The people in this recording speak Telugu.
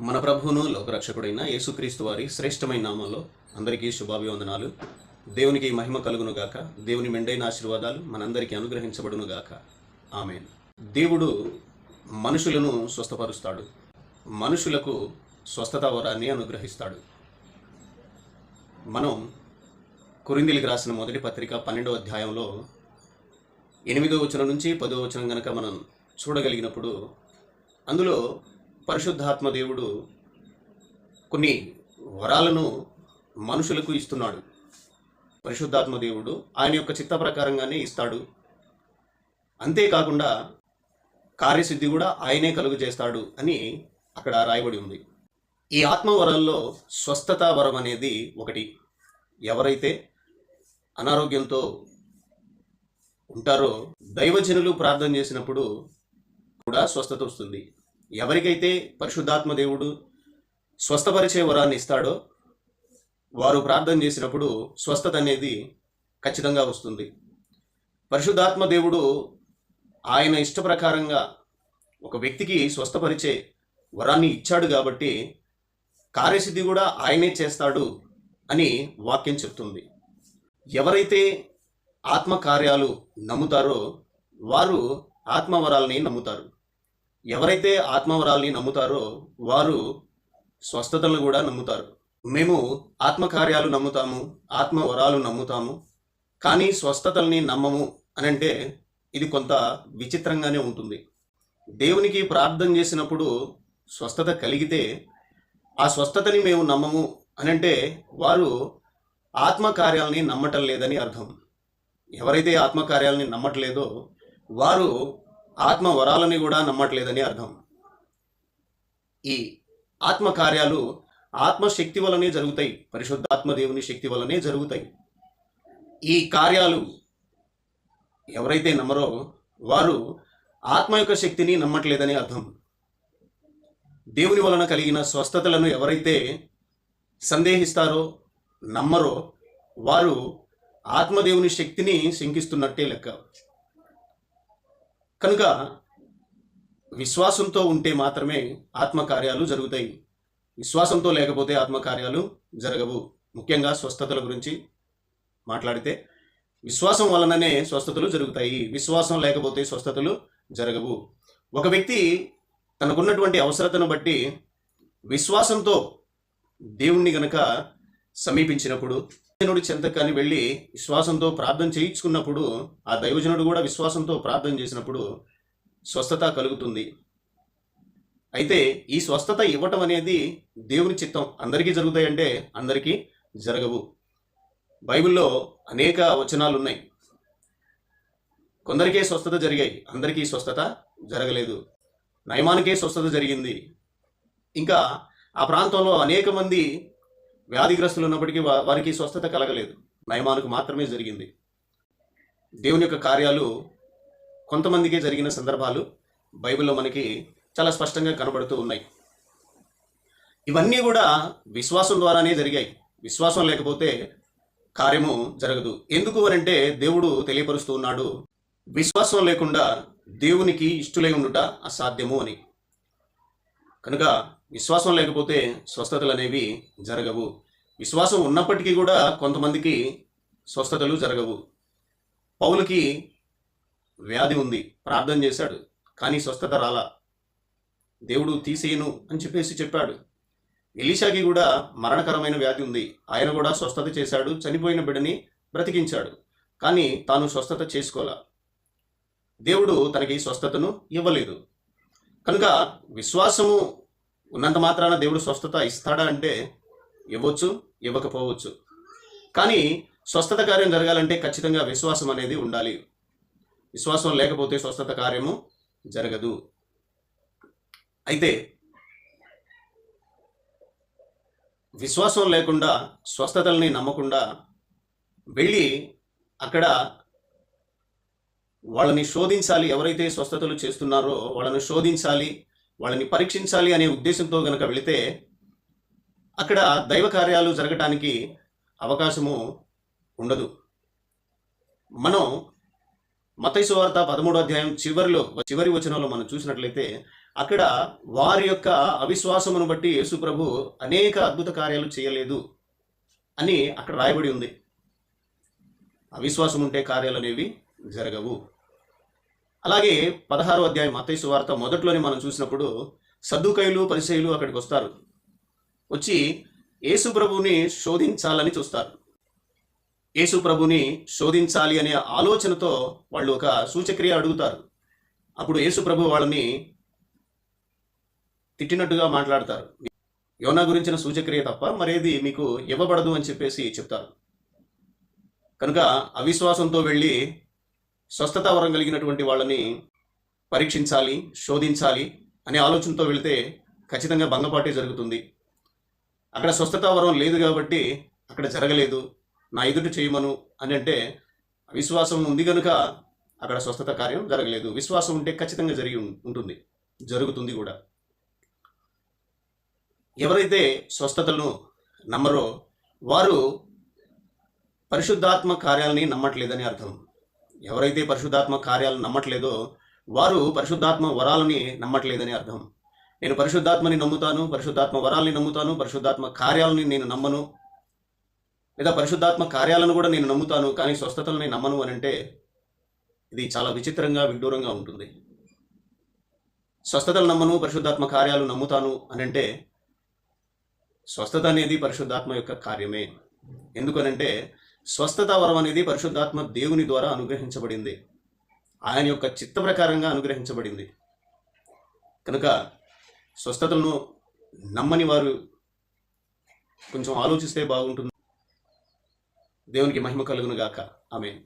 మన ప్రభువును లోకరక్షకుడైన యేసుక్రీస్తు వారి శ్రేష్టమైన నామంలో అందరికీ శుభాభివందనాలు. దేవునికి మహిమ కలుగును గాక. దేవుని మెండైన ఆశీర్వాదాలు మనందరికీ అనుగ్రహించబడును గాక. ఆమె దేవుడు మనుషులను స్వస్థపరుస్తాడు. మనుషులకు స్వస్థత వరాన్ని అనుగ్రహిస్తాడు. మనం కురిందిలికి రాసిన మొదటి పత్రిక పన్నెండవ అధ్యాయంలో ఎనిమిదో వచనం నుంచి పదో వచనం గనక మనం చూడగలిగినప్పుడు అందులో పరిశుద్ధాత్మ దేవుడు కొన్ని వరాలను మనుషులకు ఇస్తున్నాడు. పరిశుద్ధాత్మ దేవుడు ఆయన యొక్క చిత్త ప్రకారంగానే ఇస్తాడు. అంతేకాకుండా కార్యసిద్ధి కూడా ఆయనే కలుగు చేస్తాడు అని అక్కడ రాయబడి ఉంది. ఈ ఆత్మవరంలో స్వస్థత వరం అనేది ఒకటి. ఎవరైతే అనారోగ్యంతో ఉంటారో దైవజనులు ప్రార్థన చేసినప్పుడు కూడా స్వస్థత వస్తుంది. ఎవరికైతే పరిశుద్ధాత్మ దేవుడు స్వస్థపరిచే వరాన్ని ఇస్తాడో వారు ప్రార్థన చేసినప్పుడు స్వస్థత అనేది ఖచ్చితంగా వస్తుంది. పరిశుద్ధాత్మ దేవుడు ఆయన ఇష్ట ప్రకారంగా ఒక వ్యక్తికి స్వస్థపరిచే వరాన్ని ఇచ్చాడు కాబట్టి కార్యసిద్ధి కూడా ఆయనే చేస్తాడు అని వాక్యం చెప్తుంది. ఎవరైతే ఆత్మ కార్యాలు నమ్ముతారో వారు ఆత్మవరాలని నమ్ముతారు. ఎవరైతే ఆత్మవరాల్ని నమ్ముతారో వారు స్వస్థతలను కూడా నమ్ముతారు. మేము ఆత్మకార్యాలు నమ్ముతాము ఆత్మవరాలు నమ్ముతాము కానీ స్వస్థతల్ని నమ్మము అని అంటే ఇది కొంత విచిత్రంగానే ఉంటుంది. దేవునికి ప్రార్థన చేసినప్పుడు స్వస్థత కలిగితే ఆ స్వస్థతని మేము నమ్మము అని అంటే వారు ఆత్మకార్యాలని నమ్మటం లేదని అర్థం. ఎవరైతే ఆత్మకార్యాలని నమ్మట్లేదో వారు ఆత్మ వరాలని కూడా నమ్మట్లేదని అర్థం. ఈ ఆత్మకార్యాలు ఆత్మశక్తి వలనే జరుగుతాయి. పరిశుద్ధాత్మ దేవుని శక్తి వలనే జరుగుతాయి. ఈ కార్యాలు ఎవరైతే నమ్మరో వారు ఆత్మ యొక్క శక్తిని నమ్మట్లేదని అర్థం. దేవుని వలన కలిగిన స్వస్థతలను ఎవరైతే సందేహిస్తారో నమ్మరో వారు ఆత్మదేవుని శక్తిని శంకిస్తున్నట్టే లెక్క. కనుక విశ్వాసంతో ఉంటే మాత్రమే ఆత్మకార్యాలు జరుగుతాయి. విశ్వాసంతో లేకపోతే ఆత్మకార్యాలు జరగవు. ముఖ్యంగా స్వస్థతల గురించి మాట్లాడితే విశ్వాసం వలననే స్వస్థతలు జరుగుతాయి. విశ్వాసం లేకపోతే స్వస్థతలు జరగవు. ఒక వ్యక్తి తనకున్నటువంటి అవసరతను బట్టి విశ్వాసంతో దేవుణ్ణి గనక సమీపించినప్పుడు దైవజనుడి చెంతకాని వెళ్ళి విశ్వాసంతో ప్రార్థన చేయించుకున్నప్పుడు ఆ దైవజనుడు కూడా విశ్వాసంతో ప్రార్థన చేసినప్పుడు స్వస్థత కలుగుతుంది. అయితే ఈ స్వస్థత ఇవ్వటం అనేది దేవుని చిత్తం. అందరికీ జరుగుతాయంటే అందరికీ జరగవు. బైబిల్లో అనేక వచనాలు ఉన్నాయి కొందరికే స్వస్థత జరిగాయి అందరికీ స్వస్థత జరగలేదు. నయమానికే స్వస్థత జరిగింది. ఇంకా ఆ ప్రాంతంలో అనేక మంది వ్యాధిగ్రస్తులు ఉన్నప్పటికీ వారికి స్వస్థత కలగలేదు. నయమానుకు మాత్రమే జరిగింది. దేవుని యొక్క కార్యాలు కొంతమందికే జరిగిన సందర్భాలు బైబిల్లో మనకి చాలా స్పష్టంగా కనబడుతూ ఉన్నాయి. ఇవన్నీ కూడా విశ్వాసం ద్వారానే జరిగాయి. విశ్వాసం లేకపోతే కార్యము జరగదు. ఎందుకు అనంటే దేవుడు తెలియపరుస్తూ ఉన్నాడు విశ్వాసం లేకుండా దేవునికి ఇష్టలై ఉండుట అసాధ్యము అని. కనుక విశ్వాసం లేకపోతే స్వస్థతలు అనేవి జరగవు. విశ్వాసం ఉన్నప్పటికీ కూడా కొంతమందికి స్వస్థతలు జరగవు. పౌలకి వ్యాధి ఉంది. ప్రార్థన చేశాడు. కానీ స్వస్థత రాలా. దేవుడు తీసేయను అని చెప్పేసి చెప్పాడు. ఎలీషాకి కూడా మరణకరమైన వ్యాధి ఉంది. ఆయన కూడా స్వస్థత చేశాడు. చనిపోయిన బిడ్డని బ్రతికించాడు. కానీ తాను స్వస్థత చేసుకోలే. దేవుడు తనకి స్వస్థతను ఇవ్వలేదు. కనుక విశ్వాసము ఉన్నంత మాత్రాన దేవుడు స్వస్థత ఇస్తాడా అంటే ఇవ్వచ్చు ఇవ్వకపోవచ్చు. కానీ స్వస్థత కార్యం జరగాలంటే ఖచ్చితంగా విశ్వాసం అనేది ఉండాలి. విశ్వాసం లేకపోతే స్వస్థత కార్యము జరగదు. అయితే విశ్వాసం లేకుండా స్వస్థతల్ని నమ్మకుండా వెళ్ళి అక్కడ వాళ్ళని శోధించాలి. ఎవరైతే స్వస్థతలు చేస్తున్నారో వాళ్ళని శోధించాలి. వాళ్ళని పరీక్షించాలి అనే ఉద్దేశంతో గనక వెళితే అక్కడ దైవ కార్యాలు జరగటానికి అవకాశము ఉండదు. మనం మతైసు వార్త పదమూడో అధ్యాయం చివరిలో చివరి వచనంలో మనం చూసినట్లయితే అక్కడ వారి యొక్క అవిశ్వాసమును బట్టి యేసు ప్రభు అనేక అద్భుత కార్యాలు చేయలేదు అని అక్కడ రాయబడి ఉంది. అవిశ్వాసం ఉంటే కార్యాలు అనేవి జరగవు. అలాగే పదహారో అధ్యాయం మత్తయి వార్త మొదట్లోనే మనం చూసినప్పుడు సద్దుకైలు పరిచయులు అక్కడికి వస్తారు. వచ్చి యేసుప్రభుని శోధించాలని చూస్తారు. యేసు ప్రభుని శోధించాలి అనే ఆలోచనతో వాళ్ళు ఒక సూచక్రియ అడుగుతారు. అప్పుడు యేసు ప్రభు వాళ్ళని తిట్టినట్టుగా మాట్లాడతారు. యోనా గురించిన సూచక్రియ తప్ప మరేది మీకు ఇవ్వబడదు అని చెప్పేసి చెప్తారు. కనుక అవిశ్వాసంతో వెళ్ళి స్వస్థత వరం కలిగినటువంటి వాళ్ళని పరీక్షించాలి శోధించాలి అనే ఆలోచనతో వెళితే ఖచ్చితంగా భంగపాటే జరుగుతుంది. అక్కడ స్వస్థత వరం లేదు కాబట్టి అక్కడ జరగలేదు నా ఎదుట చేయమను అని అంటే విశ్వాసం ఉంది కనుక అక్కడ స్వస్థత కార్యం జరగలేదు. విశ్వాసం ఉంటే ఖచ్చితంగా జరిగి ఉంటుంది జరుగుతుంది కూడా. ఎవరైతే స్వస్థతలను నమ్మరో వారు పరిశుద్ధాత్మ కార్యాలని నమ్మట్లేదని అర్థం. ఎవరైతే పరిశుద్ధాత్మ కార్యాలను నమ్మట్లేదో వారు పరిశుద్ధాత్మ వరాలని నమ్మట్లేదని అర్థం. నేను పరిశుద్ధాత్మని నమ్ముతాను పరిశుద్ధాత్మ వరాలని నమ్ముతాను పరిశుద్ధాత్మ కార్యాలని నేను నమ్మను. లేదా పరిశుద్ధాత్మ కార్యాలను కూడా నేను నమ్ముతాను కానీ స్వస్థతలు నేను నమ్మను అని అంటే ఇది చాలా విచిత్రంగా విడ్డూరంగా ఉంటుంది. స్వస్థతలు నమ్మను పరిశుద్ధాత్మ కార్యాలు నమ్ముతాను అని అంటే స్వస్థత అనేది పరిశుద్ధాత్మ యొక్క కార్యమే. ఎందుకనంటే స్వస్థత వరం అనేది పరిశుద్ధాత్మ దేవుని ద్వారా అనుగ్రహించబడింది. ఆయన యొక్క చిత్త ప్రకారంగా అనుగ్రహించబడింది. కనుక స్వస్థతలను నమ్మని వారు కొంచెం ఆలోచిస్తే బాగుంటుంది. దేవునికి మహిమ కలుగును గాక. ఆమె